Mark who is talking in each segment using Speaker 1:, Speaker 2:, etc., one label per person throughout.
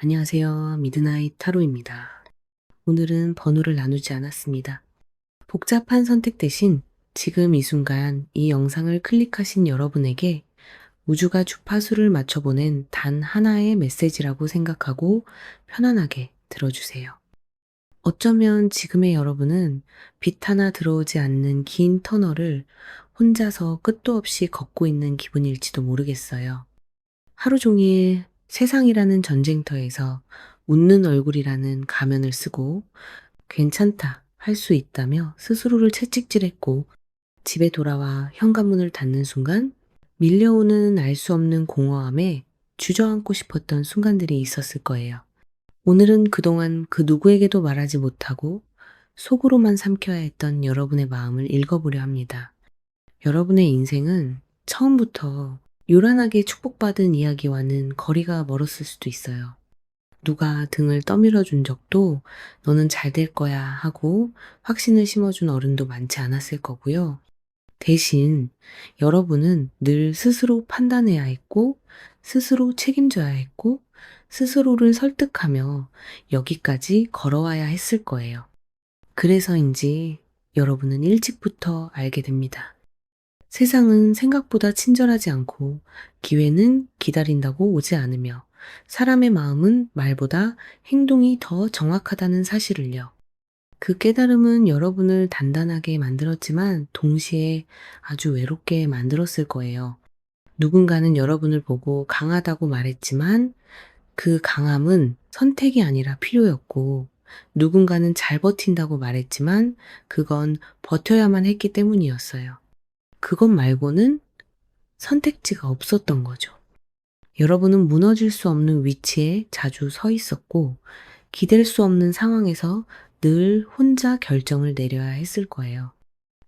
Speaker 1: 안녕하세요. 미드나잇 타로입니다. 오늘은 번호를 나누지 않았습니다. 복잡한 선택 대신 지금 이 순간 이 영상을 클릭하신 여러분에게 우주가 주파수를 맞춰보낸 단 하나의 메시지라고 생각하고 편안하게 들어주세요. 어쩌면 지금의 여러분은 빛 하나 들어오지 않는 긴 터널을 혼자서 끝도 없이 걷고 있는 기분일지도 모르겠어요. 하루 종일 세상이라는 전쟁터에서 웃는 얼굴이라는 가면을 쓰고 괜찮다 할 수 있다며 스스로를 채찍질했고 집에 돌아와 현관문을 닫는 순간 밀려오는 알 수 없는 공허함에 주저앉고 싶었던 순간들이 있었을 거예요. 오늘은 그동안 그 누구에게도 말하지 못하고 속으로만 삼켜야 했던 여러분의 마음을 읽어보려 합니다. 여러분의 인생은 처음부터 요란하게 축복받은 이야기와는 거리가 멀었을 수도 있어요. 누가 등을 떠밀어 준 적도 너는 잘 될 거야 하고 확신을 심어준 어른도 많지 않았을 거고요. 대신 여러분은 늘 스스로 판단해야 했고, 스스로 책임져야 했고, 스스로를 설득하며 여기까지 걸어와야 했을 거예요. 그래서인지 여러분은 일찍부터 알게 됩니다. 세상은 생각보다 친절하지 않고 기회는 기다린다고 오지 않으며 사람의 마음은 말보다 행동이 더 정확하다는 사실을요. 그 깨달음은 여러분을 단단하게 만들었지만 동시에 아주 외롭게 만들었을 거예요. 누군가는 여러분을 보고 강하다고 말했지만 그 강함은 선택이 아니라 필요였고 누군가는 잘 버틴다고 말했지만 그건 버텨야만 했기 때문이었어요. 그것 말고는 선택지가 없었던 거죠. 여러분은 무너질 수 없는 위치에 자주 서 있었고, 기댈 수 없는 상황에서 늘 혼자 결정을 내려야 했을 거예요.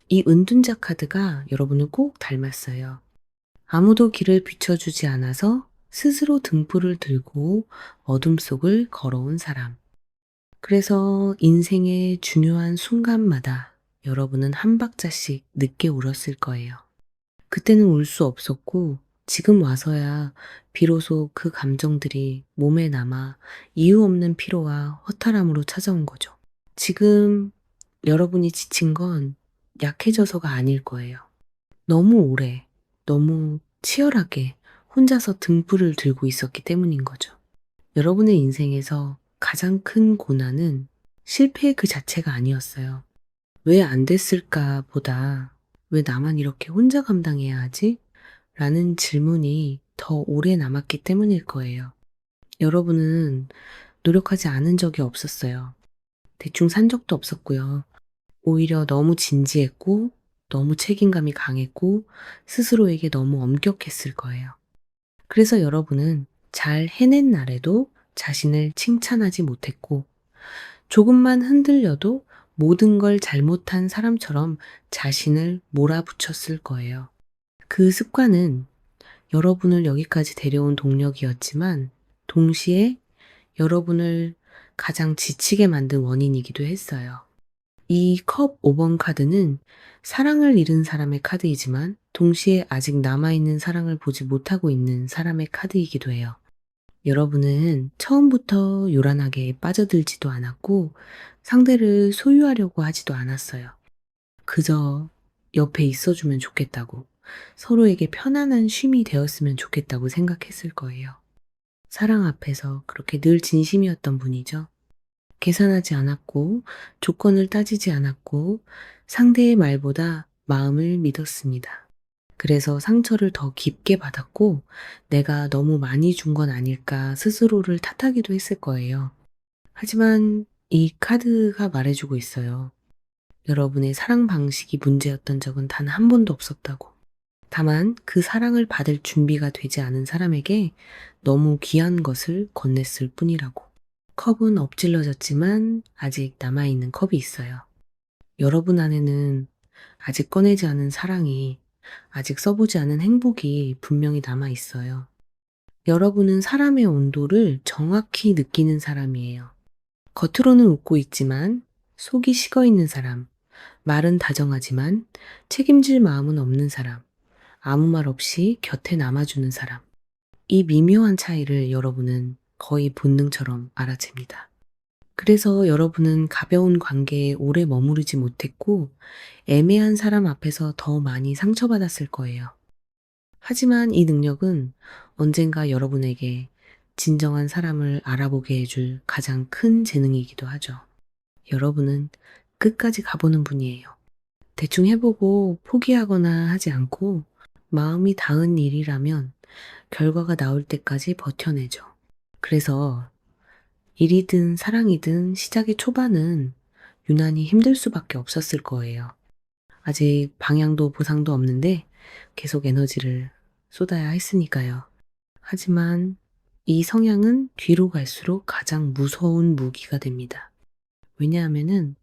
Speaker 1: 이 은둔자 카드가 여러분을 꼭 닮았어요. 아무도 길을 비춰주지 않아서 스스로 등불을 들고 어둠 속을 걸어온 사람. 그래서 인생의 중요한 순간마다 여러분은 한 박자씩 늦게 울었을 거예요. 그때는 울 수 없었고, 지금 와서야 비로소 그 감정들이 몸에 남아 이유 없는 피로와 허탈함으로 찾아온 거죠. 지금 여러분이 지친 건 약해져서가 아닐 거예요. 너무 오래, 너무 치열하게 혼자서 등불을 들고 있었기 때문인 거죠. 여러분의 인생에서 가장 큰 고난은 실패 그 자체가 아니었어요. 왜 안 됐을까 보다 왜 나만 이렇게 혼자 감당해야 하지? 라는 질문이 더 오래 남았기 때문일 거예요. 여러분은 노력하지 않은 적이 없었어요. 대충 산 적도 없었고요. 오히려 너무 진지했고, 너무 책임감이 강했고, 스스로에게 너무 엄격했을 거예요. 그래서 여러분은 잘 해낸 날에도 자신을 칭찬하지 못했고, 조금만 흔들려도 모든 걸 잘못한 사람처럼 자신을 몰아붙였을 거예요. 그 습관은 여러분을 여기까지 데려온 동력이었지만 동시에 여러분을 가장 지치게 만든 원인이기도 했어요. 이 컵 5번 카드는 사랑을 잃은 사람의 카드이지만 동시에 아직 남아있는 사랑을 보지 못하고 있는 사람의 카드이기도 해요. 여러분은 처음부터 요란하게 빠져들지도 않았고 상대를 소유하려고 하지도 않았어요. 그저 옆에 있어주면 좋겠다고 서로에게 편안한 쉼이 되었으면 좋겠다고 생각했을 거예요. 사랑 앞에서 그렇게 늘 진심이었던 분이죠. 계산하지 않았고 조건을 따지지 않았고 상대의 말보다 마음을 믿었습니다. 그래서 상처를 더 깊게 받았고 내가 너무 많이 준 건 아닐까 스스로를 탓하기도 했을 거예요. 하지만 이 카드가 말해주고 있어요. 여러분의 사랑 방식이 문제였던 적은 단 한 번도 없었다고. 다만 그 사랑을 받을 준비가 되지 않은 사람에게 너무 귀한 것을 건넸을 뿐이라고. 컵은 엎질러졌지만 아직 남아있는 컵이 있어요. 여러분 안에는 아직 꺼내지 않은 사랑이, 아직 써보지 않은 행복이 분명히 남아 있어요. 여러분은 사람의 온도를 정확히 느끼는 사람이에요. 겉으로는 웃고 있지만 속이 식어 있는 사람, 말은 다정하지만 책임질 마음은 없는 사람, 아무 말 없이 곁에 남아주는 사람. 이 미묘한 차이를 여러분은 거의 본능처럼 알아챕니다. 그래서 여러분은 가벼운 관계에 오래 머무르지 못했고 애매한 사람 앞에서 더 많이 상처받았을 거예요. 하지만 이 능력은 언젠가 여러분에게 진정한 사람을 알아보게 해줄 가장 큰 재능이기도 하죠. 여러분은 끝까지 가보는 분이에요. 대충 해보고 포기하거나 하지 않고 마음이 닿은 일이라면 결과가 나올 때까지 버텨내죠. 그래서 일이든 사랑이든 시작의 초반은 유난히 힘들 수밖에 없었을 거예요. 아직 방향도 보상도 없는데 계속 에너지를 쏟아야 했으니까요. 하지만 이 성향은 뒤로 갈수록 가장 무서운 무기가 됩니다. 왜냐하면은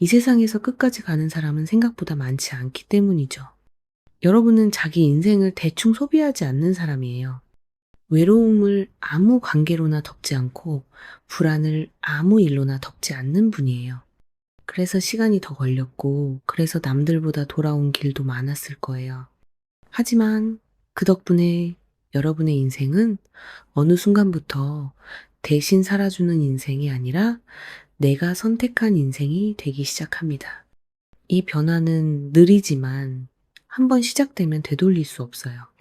Speaker 1: 이 세상에서 끝까지 가는 사람은 생각보다 많지 않기 때문이죠. 여러분은 자기 인생을 대충 소비하지 않는 사람이에요. 외로움을 아무 관계로나 덮지 않고 불안을 아무 일로나 덮지 않는 분이에요. 그래서 시간이 더 걸렸고, 그래서 남들보다 돌아온 길도 많았을 거예요. 하지만 그 덕분에 여러분의 인생은 어느 순간부터 대신 살아주는 인생이 아니라 내가 선택한 인생이 되기 시작합니다. 이 변화는 느리지만 한번 시작되면 되돌릴 수 없어요.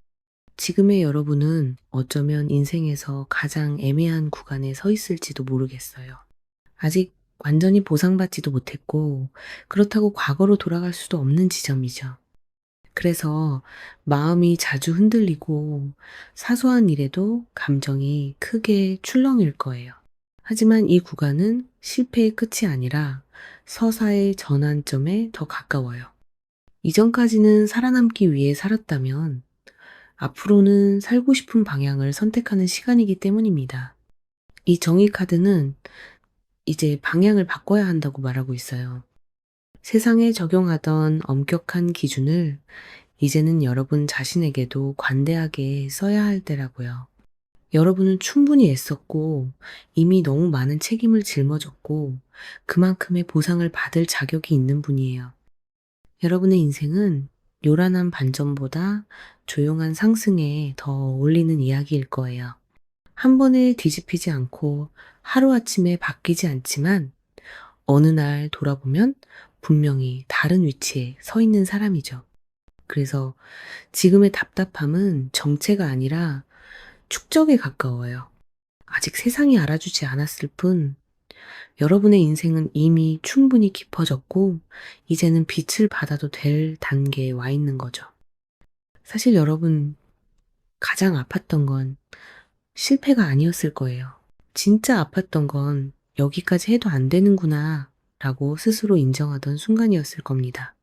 Speaker 1: 지금의 여러분은 어쩌면 인생에서 가장 애매한 구간에 서 있을지도 모르겠어요. 아직 완전히 보상받지도 못했고, 그렇다고 과거로 돌아갈 수도 없는 지점이죠. 그래서 마음이 자주 흔들리고 사소한 일에도 감정이 크게 출렁일 거예요. 하지만 이 구간은 실패의 끝이 아니라 서사의 전환점에 더 가까워요. 이전까지는 살아남기 위해 살았다면 앞으로는 살고 싶은 방향을 선택하는 시간이기 때문입니다. 이 정의 카드는 이제 방향을 바꿔야 한다고 말하고 있어요. 세상에 적용하던 엄격한 기준을 이제는 여러분 자신에게도 관대하게 써야 할 때라고요. 여러분은 충분히 애썼고 이미 너무 많은 책임을 짊어졌고 그만큼의 보상을 받을 자격이 있는 분이에요. 여러분의 인생은 요란한 반전보다 조용한 상승에 더 어울리는 이야기일 거예요. 한 번에 뒤집히지 않고 하루아침에 바뀌지 않지만 어느 날 돌아보면 분명히 다른 위치에 서 있는 사람이죠. 그래서 지금의 답답함은 정체가 아니라 축적에 가까워요. 아직 세상이 알아주지 않았을 뿐 여러분의 인생은 이미 충분히 깊어졌고 이제는 빛을 받아도 될 단계에 와 있는 거죠. 사실 여러분 가장 아팠던 건 실패가 아니었을 거예요. 진짜 아팠던 건 여기까지 해도 안 되는구나 라고 스스로 인정하던 순간이었을 겁니다.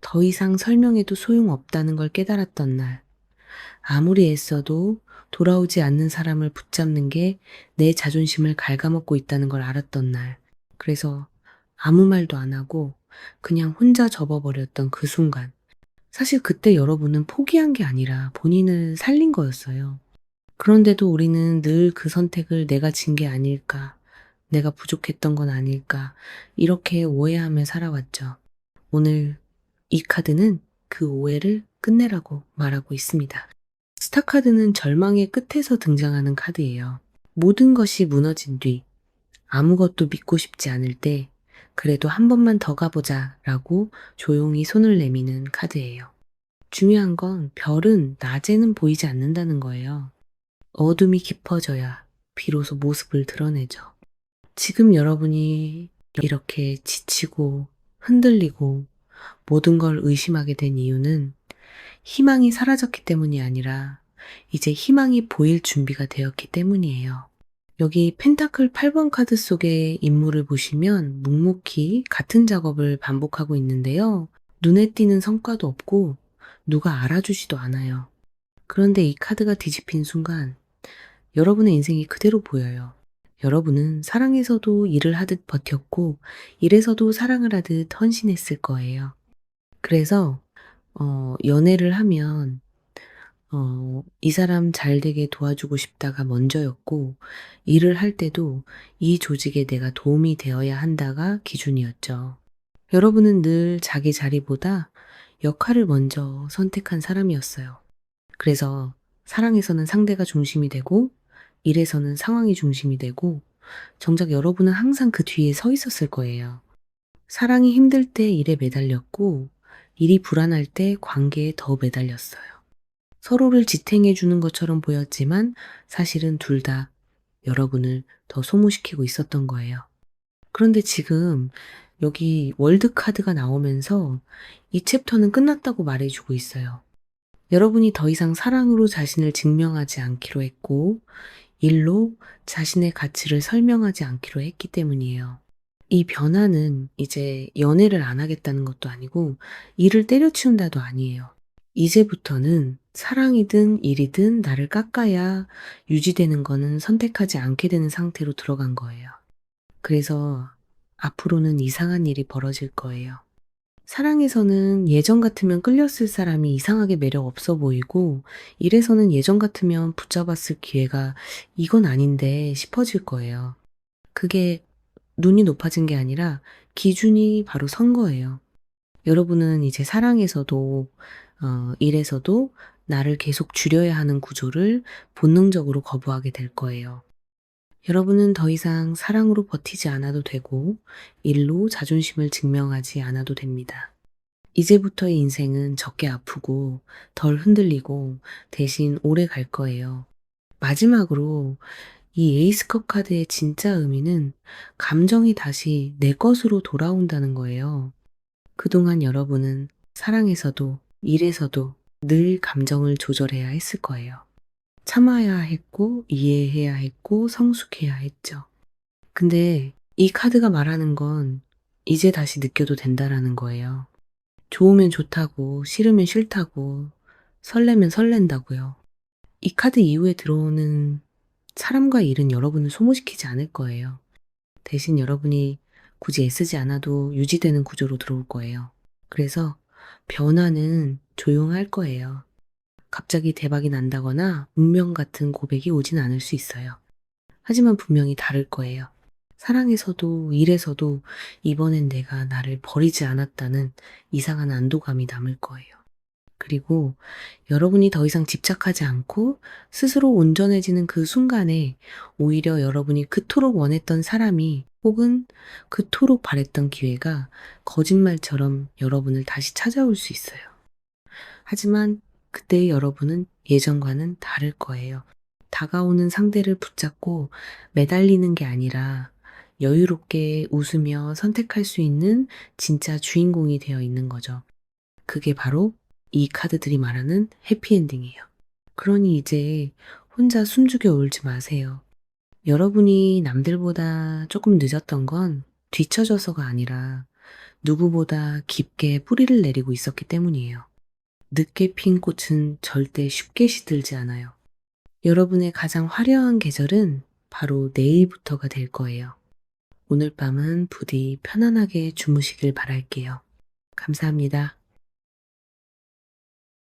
Speaker 1: 더 이상 설명해도 소용없다는 걸 깨달았던 날, 아무리 애써도 돌아오지 않는 사람을 붙잡는 게 내 자존심을 갉아먹고 있다는 걸 알았던 날, 그래서 아무 말도 안 하고 그냥 혼자 접어버렸던 그 순간, 사실 그때 여러분은 포기한 게 아니라 본인을 살린 거였어요. 그런데도 우리는 늘 그 선택을 내가 진 게 아닐까, 내가 부족했던 건 아닐까, 이렇게 오해하며 살아왔죠. 오늘 이 카드는 그 오해를 끝내라고 말하고 있습니다. 스타 카드는 절망의 끝에서 등장하는 카드예요. 모든 것이 무너진 뒤, 아무것도 믿고 싶지 않을 때, 그래도 한 번만 더 가보자 라고 조용히 손을 내미는 카드예요. 중요한 건 별은 낮에는 보이지 않는다는 거예요. 어둠이 깊어져야 비로소 모습을 드러내죠. 지금 여러분이 이렇게 지치고 흔들리고 모든 걸 의심하게 된 이유는 희망이 사라졌기 때문이 아니라 이제 희망이 보일 준비가 되었기 때문이에요. 여기 펜타클 8번 카드 속의 인물을 보시면 묵묵히 같은 작업을 반복하고 있는데요. 눈에 띄는 성과도 없고 누가 알아주지도 않아요. 그런데 이 카드가 뒤집힌 순간 여러분의 인생이 그대로 보여요. 여러분은 사랑에서도 일을 하듯 버텼고 일에서도 사랑을 하듯 헌신했을 거예요. 그래서 어, 연애를 하면 어, 이 사람 잘 되게 도와주고 싶다가 먼저였고, 일을 할 때도 이 조직에 내가 도움이 되어야 한다가 기준이었죠. 여러분은 늘 자기 자리보다 역할을 먼저 선택한 사람이었어요. 그래서 사랑에서는 상대가 중심이 되고, 일에서는 상황이 중심이 되고 정작 여러분은 항상 그 뒤에 서 있었을 거예요. 사랑이 힘들 때 일에 매달렸고 일이 불안할 때 관계에 더 매달렸어요. 서로를 지탱해 주는 것처럼 보였지만 사실은 둘 다 여러분을 더 소모시키고 있었던 거예요. 그런데 지금 여기 월드카드가 나오면서 이 챕터는 끝났다고 말해주고 있어요. 여러분이 더 이상 사랑으로 자신을 증명하지 않기로 했고, 일로 자신의 가치를 설명하지 않기로 했기 때문이에요. 이 변화는 이제 연애를 안 하겠다는 것도 아니고, 일을 때려치운다도 아니에요. 이제부터는 사랑이든 일이든 나를 깎아야 유지되는 거는 선택하지 않게 되는 상태로 들어간 거예요. 그래서 앞으로는 이상한 일이 벌어질 거예요. 사랑에서는 예전 같으면 끌렸을 사람이 이상하게 매력 없어 보이고, 일에서는 예전 같으면 붙잡았을 기회가 이건 아닌데 싶어질 거예요. 그게 눈이 높아진 게 아니라 기준이 바로 선 거예요. 여러분은 이제 사랑에서도, 어, 일에서도 나를 계속 줄여야 하는 구조를 본능적으로 거부하게 될 거예요. 여러분은 더 이상 사랑으로 버티지 않아도 되고 일로 자존심을 증명하지 않아도 됩니다. 이제부터의 인생은 적게 아프고 덜 흔들리고 대신 오래 갈 거예요. 마지막으로 이 에이스컵 카드의 진짜 의미는 감정이 다시 내 것으로 돌아온다는 거예요. 그동안 여러분은 사랑에서도 일에서도 늘 감정을 조절해야 했을 거예요. 참아야 했고, 이해해야 했고, 성숙해야 했죠. 근데 이 카드가 말하는 건 이제 다시 느껴도 된다라는 거예요. 좋으면 좋다고, 싫으면 싫다고, 설레면 설렌다고요. 이 카드 이후에 들어오는 사람과 일은 여러분을 소모시키지 않을 거예요. 대신 여러분이 굳이 애쓰지 않아도 유지되는 구조로 들어올 거예요. 그래서 변화는 조용할 거예요. 갑자기 대박이 난다거나 운명 같은 고백이 오진 않을 수 있어요. 하지만 분명히 다를 거예요. 사랑에서도 일에서도 이번엔 내가 나를 버리지 않았다는 이상한 안도감이 남을 거예요. 그리고 여러분이 더 이상 집착하지 않고 스스로 온전해지는 그 순간에 오히려 여러분이 그토록 원했던 사람이 혹은 그토록 바랬던 기회가 거짓말처럼 여러분을 다시 찾아올 수 있어요. 하지만 그때의 여러분은 예전과는 다를 거예요. 다가오는 상대를 붙잡고 매달리는 게 아니라 여유롭게 웃으며 선택할 수 있는 진짜 주인공이 되어 있는 거죠. 그게 바로 이 카드들이 말하는 해피엔딩이에요. 그러니 이제 혼자 숨죽여 울지 마세요. 여러분이 남들보다 조금 늦었던 건 뒤처져서가 아니라 누구보다 깊게 뿌리를 내리고 있었기 때문이에요. 늦게 핀 꽃은 절대 쉽게 시들지 않아요. 여러분의 가장 화려한 계절은 바로 내일부터가 될 거예요. 오늘 밤은 부디 편안하게 주무시길 바랄게요. 감사합니다.